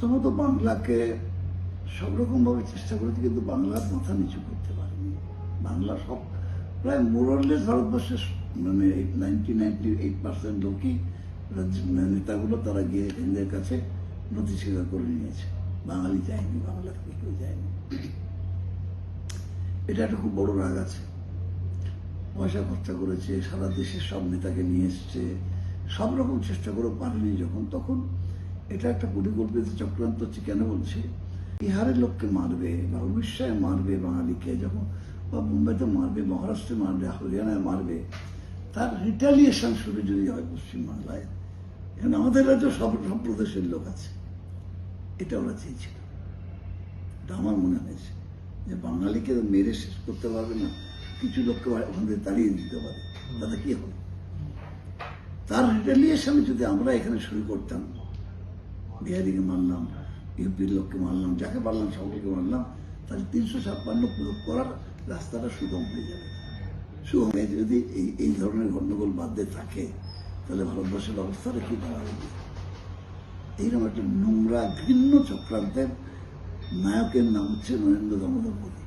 প্রথমত বাংলাকে সব রকমভাবে চেষ্টা করেছি, কিন্তু বাংলার মাথা নিচু করতে পারিনি। বাংলা সব প্রায় মোরলেস ভারতবর্ষের মানে নাইনটি নাইনটি এইট পার্সেন্ট লোকই নেতাগুলো তারা গিয়ে হিন্দের কাছে নথি স্বীকার করে নিয়েছে। বাঙালি যায়নি, বাংলা থেকে কেউ যায়নি। এটা একটা খুব বড় রাগ আছে। পয়সা খরচা করেছে, সারা দেশের সব নেতাকে নিয়ে এসছে, সব রকম চেষ্টা করে পারেনি যখন, তখন এটা একটা পরিকল্পিত চক্রান্ত হচ্ছে কেন বলছে। বিহারের লোককে মারবে বা উড়িষ্যায় মারবে, বাঙালিকে যখন বা মুম্বাইতে মারবে, মহারাষ্ট্রে মারবে, হরিয়ানায় মারবে, তার রিটালিয়েশন শুরু যদি হয় পশ্চিমবাংলায় এখানে আমাদের রাজ্য সব সব প্রদেশের লোক আছে। এটা ওরা চেয়েছিল। এটা আমার মনে হয়েছে। যে বাঙালিকে মেরে শেষ করতে পারবে না, কিছু লোককে ওখান থেকে তাড়িয়ে দিতে পারে। তাতে কি হবে? তার রিটালিয়েশনে যদি আমরা এখানে শুরু করতাম বিহারিকে মানলাম ইউপির লোককে মানলাম যাকে মানলাম সকলকে মানলাম তাহলে তিনশো ছাপ্পান্ন প্রয়োগ করার রাস্তাটা সুগম হয়ে যাবে। সুগম যদি এই এই ধরনের গণ্ডগোল বাদ দিয়ে থাকে, তাহলে ভারতবর্ষের অবস্থাটা কী দাঁড়াবে? এইরকম একটা নোংরা, ঘৃণ্য চক্রান্তের নায়কের নাম হচ্ছে নরেন্দ্র দামোদর মোদী।